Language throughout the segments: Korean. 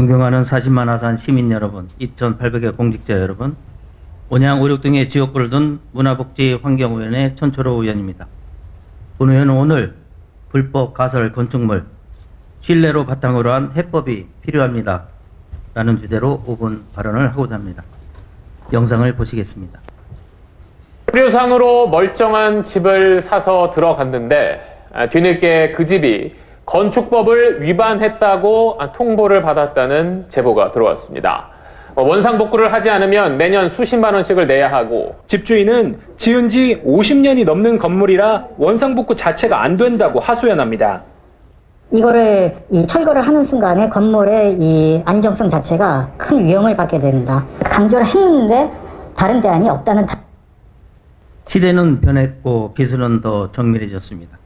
존경하는 40만 하산 시민 여러분, 2,800여 공직자 여러분, 온양 5, 6 등의 지역구를 둔 문화복지 환경위원회 천초로 의원입니다. 본 의원은 오늘 불법 가설 건축물 신뢰로 바탕으로 한 해법이 필요합니다. 라는 주제로 5분 발언을 하고자 합니다. 영상을 보시겠습니다. 수료상으로 멀쩡한 집을 사서 들어갔는데 아, 뒤늦게 그 집이 건축법을 위반했다고 아, 통보를 받았다는 제보가 들어왔습니다. 어, 원상 복구를 하지 않으면 매년 수십만 원씩을 내야 하고 집주인은 지은 지 50년이 넘는 건물이라 원상 복구 자체가 안 된다고 하소연합니다. 이거를 이 철거를 하는 순간에 건물의 이 안정성 자체가 큰 위험을 받게 됩니다. 강조를 했는데 다른 대안이 없다는 다- 시대는 변했고 기술은 더 정밀해졌습니다.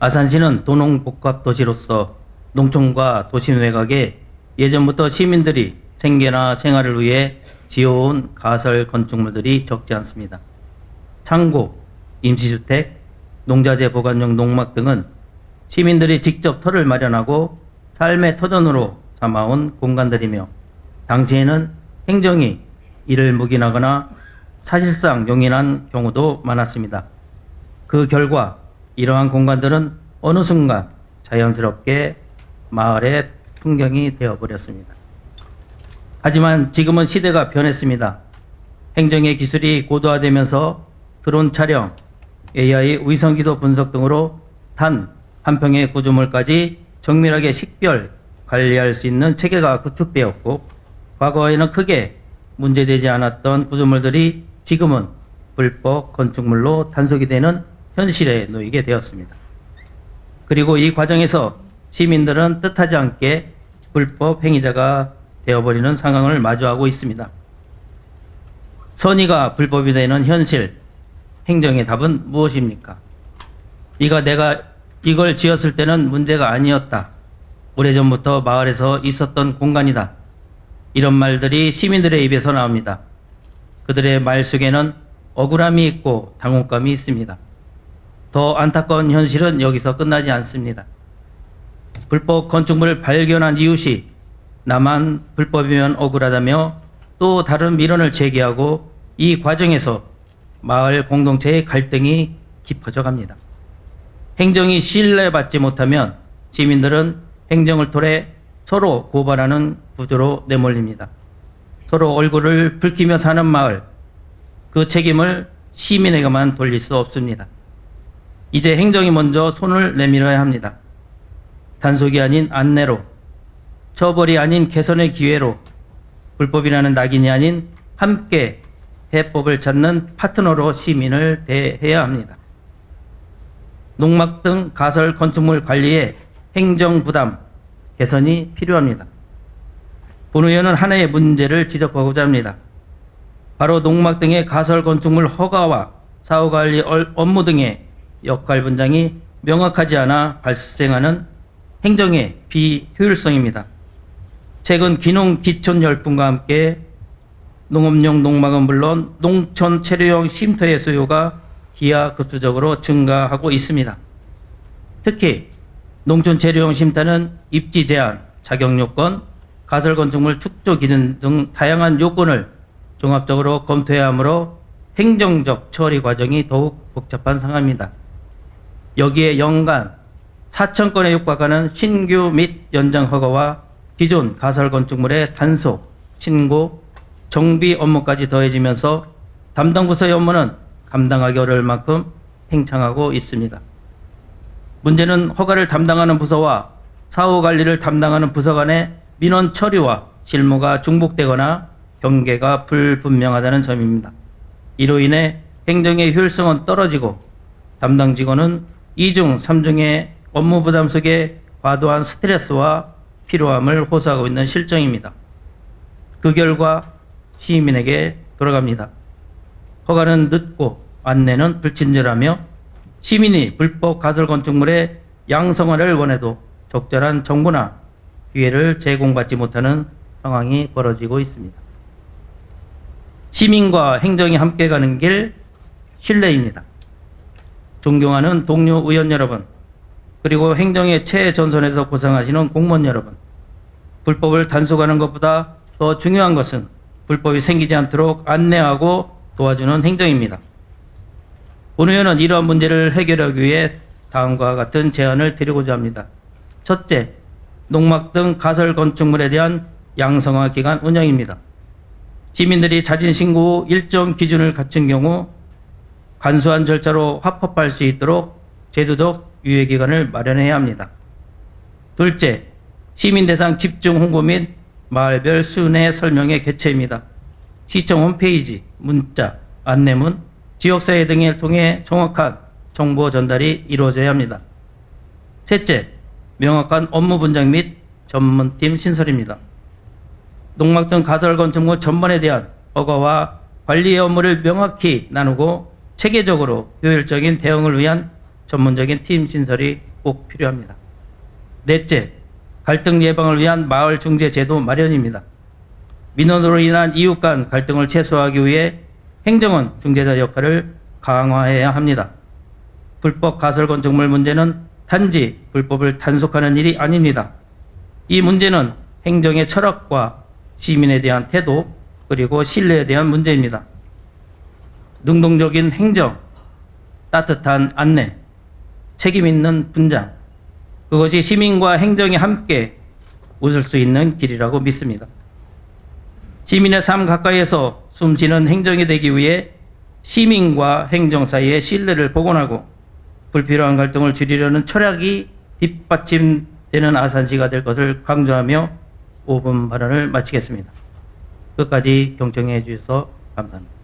아산시는 도농복합도시로서 농촌과 도심 외곽에 예전부터 시민들이 생계나 생활을 위해 지어온 가설 건축물들이 적지 않습니다. 창고, 임시주택, 농자재 보관용 농막 등은 시민들이 직접 터를 마련하고 삶의 터전으로 삼아온 공간들이며 당시에는 행정이 이를 묵인하거나 사실상 용인한 경우도 많았습니다. 그 결과 이러한 공간들은 어느 순간 자연스럽게 마을의 풍경이 되어버렸습니다. 하지만 지금은 시대가 변했습니다. 행정의 기술이 고도화되면서 드론 촬영, AI 위성기도 분석 등으로 단 한 평의 구조물까지 정밀하게 식별 관리할 수 있는 체계가 구축되었고 과거에는 크게 문제되지 않았던 구조물들이 지금은 불법 건축물로 단속이 되는 현실에 놓이게 되었습니다. 그리고 이 과정에서 시민들은 뜻하지 않게 불법 행위자가 되어버리는 상황을 마주하고 있습니다. 선의가 불법이 되는 현실, 행정의 답은 무엇입니까? 이가 내가 이걸 지었을 때는 문제가 아니었다. 오래전부터 마을에서 있었던 공간이다. 이런 말들이 시민들의 입에서 나옵니다. 그들의 말 속에는 억울함이 있고 당혹감이 있습니다. 더 안타까운 현실은 여기서 끝나지 않습니다. 불법 건축물을 발견한 이웃이 나만 불법이면 억울하다며 또 다른 민원을 제기하고 이 과정에서 마을 공동체의 갈등이 깊어져 갑니다. 행정이 신뢰받지 못하면 시민들은 행정을 통해 서로 고발하는 구조로 내몰립니다. 서로 얼굴을 붉히며 사는 마을, 그 책임을 시민에게만 돌릴 수 없습니다. 이제 행정이 먼저 손을 내밀어야 합니다. 단속이 아닌 안내로, 처벌이 아닌 개선의 기회로, 불법이라는 낙인이 아닌 함께 해법을 찾는 파트너로 시민을 대해야 합니다. 농막 등 가설 건축물 관리에 행정 부담 개선이 필요합니다. 본 의원은 하나의 문제를 지적하고자 합니다. 바로 농막 등의 가설 건축물 허가와 사후 관리 업무 등의 역할 분장이 명확하지 않아 발생하는 행정의 비효율성입니다. 최근 기농 기촌 열풍과 함께 농업용 농막은 물론 농촌 체류용 쉼터의 수요가 기하급수적으로 증가하고 있습니다. 특히 농촌 체류용 쉼터는 입지 제한, 자격 요건, 가설 건축물 축조 기준 등 다양한 요건을 종합적으로 검토해야 하므로 행정적 처리 과정이 더욱 복잡한 상황입니다. 여기에 연간 4천 건에 육박하는 신규 및 연장 허가와 기존 가설 건축물의 단속, 신고, 정비 업무까지 더해지면서 담당 부서의 업무는 감당하기 어려울 만큼 팽창하고 있습니다. 문제는 허가를 담당하는 부서와 사후 관리를 담당하는 부서 간의 민원 처리와 실무가 중복되거나 경계가 불분명하다는 점입니다. 이로 인해 행정의 효율성은 떨어지고 담당 직원은 2중, 3중의 업무 부담 속에 과도한 스트레스와 피로함을 호소하고 있는 실정입니다. 그 결과 시민에게 돌아갑니다. 허가는 늦고 안내는 불친절하며 시민이 불법 가설 건축물의 양성화를 원해도 적절한 정보나 기회를 제공받지 못하는 상황이 벌어지고 있습니다. 시민과 행정이 함께 가는 길 신뢰입니다. 존경하는 동료 의원 여러분, 그리고 행정의 최전선에서 고생하시는 공무원 여러분, 불법을 단속하는 것보다 더 중요한 것은 불법이 생기지 않도록 안내하고 도와주는 행정입니다. 본 의원은 이러한 문제를 해결하기 위해 다음과 같은 제안을 드리고자 합니다. 첫째, 농막 등 가설 건축물에 대한 양성화 기간 운영입니다. 시민들이 자진 신고 후 일정 기준을 갖춘 경우 간소한 절차로 합법할 수 있도록 제도적 유예 기간을 마련해야 합니다. 둘째, 시민 대상 집중 홍보 및 마을별 순회 설명회 개최입니다. 시청 홈페이지, 문자, 안내문, 지역사회 등을 통해 정확한 정보 전달이 이루어져야 합니다. 셋째, 명확한 업무 분장 및 전문팀 신설입니다. 농막 등 가설 건축물 전반에 대한 허가와 관리의 업무를 명확히 나누고 체계적으로 효율적인 대응을 위한 전문적인 팀 신설이 꼭 필요합니다. 넷째, 갈등 예방을 위한 마을 중재 제도 마련입니다. 민원으로 인한 이웃 간 갈등을 최소화하기 위해 행정은 중재자 역할을 강화해야 합니다. 불법 가설 건축물 문제는 단지 불법을 단속하는 일이 아닙니다. 이 문제는 행정의 철학과 시민에 대한 태도 그리고 신뢰에 대한 문제입니다. 능동적인 행정, 따뜻한 안내, 책임 있는 분장, 그것이 시민과 행정이 함께 웃을 수 있는 길이라고 믿습니다. 시민의 삶 가까이에서 숨쉬는 행정이 되기 위해 시민과 행정 사이의 신뢰를 복원하고 불필요한 갈등을 줄이려는 철학이 뒷받침되는 아산시가 될 것을 강조하며 5분 발언을 마치겠습니다. 끝까지 경청해 주셔서 감사합니다.